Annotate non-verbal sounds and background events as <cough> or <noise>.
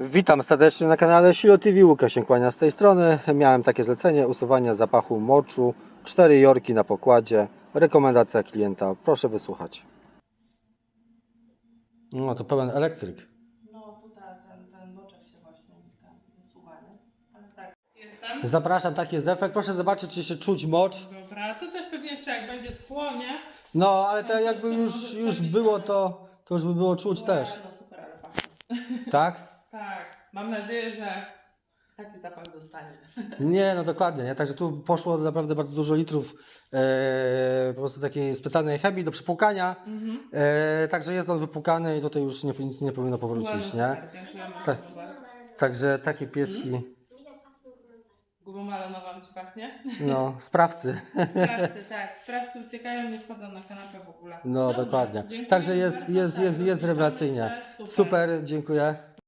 Witam serdecznie na kanale Silo TV, Łukasz się kłania z tej strony. Miałem takie zlecenie usuwania zapachu moczu, cztery jorki na pokładzie, rekomendacja klienta, proszę wysłuchać. No to pełen elektryk. No tutaj ten, ten boczek się właśnie nie? Ale tak, jestem. Zapraszam, taki jest efekt, proszę zobaczyć czy się czuć mocz. Dobra, to też pewnie jeszcze jak będzie schło, nie? No ale to jakby już, już było to, to już by było czuć też, No super, ale tak? <laughs> Tak, mam nadzieję, że taki zapach zostanie. Nie, no dokładnie, nie? Także tu poszło naprawdę bardzo dużo litrów e, po prostu takiej specjalnej chemii do przepłukania. Mhm. E, także jest on wypłukany i tutaj już nie, nic nie powinno powrócić, nie? Super, dziękujemy. Tak. bardzo. Także takie pieski, Gumą malonową ci pachnie? no, sprawcy. Sprawcy, tak. Sprawcy uciekają, nie wchodzą na kanapę w ogóle. No, dokładnie. Także jest, bardzo, jest, tak, jest, jest zapraszamy rewelacyjnie. Super, dziękuję.